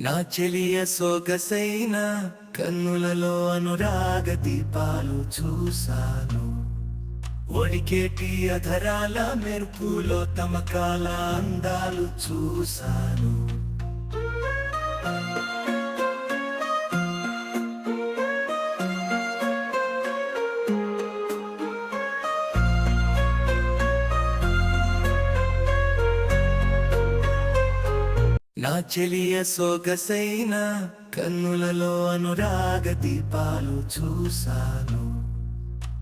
నా చెలియ సోగసైన కన్నులలో అనురాగ దీపాలు చూశాను. ఒడికేటి అధరాల మెరుపులో తమకాల అందాలు చూశాను. నా చెలియ సొగసైన కన్నులలో అనురాగ దీపాలు చూశాను.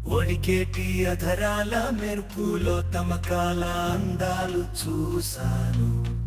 ఒడికేటి అధరాల మెరుపులో తమకాల అందాలు చూశాను.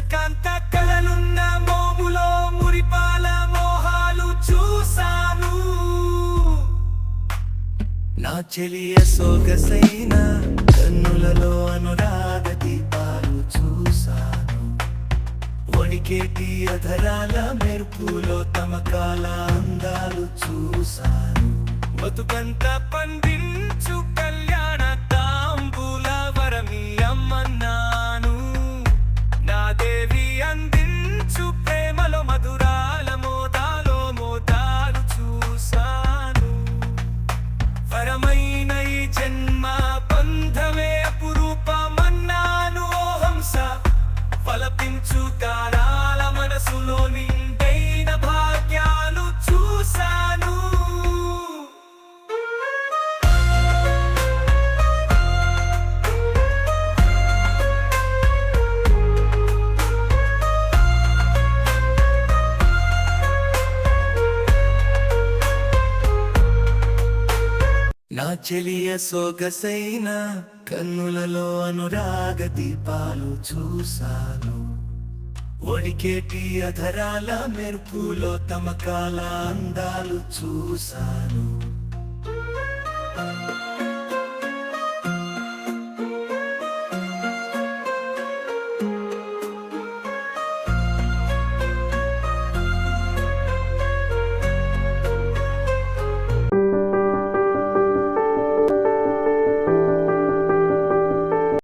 సురకాంత కలలున్న మోములో మురిపాల మోహాలు చూశాను. నా చెలియ సోగసైన కన్నులలో అనురాధ దీపాలు చూశాను. వణికేటి అధరాల మెరుపులో తమకాల అందాలు చూశాను. బతుకంత పండించు ఫలపించు కాలాల మనసులోని నా చెలియ సోగసైన కన్నులలో అనురాగ దీపాలు చూశాను. ఒడికేటి అధరాల మెరుపులో తమకాల అందాలు చూశాను.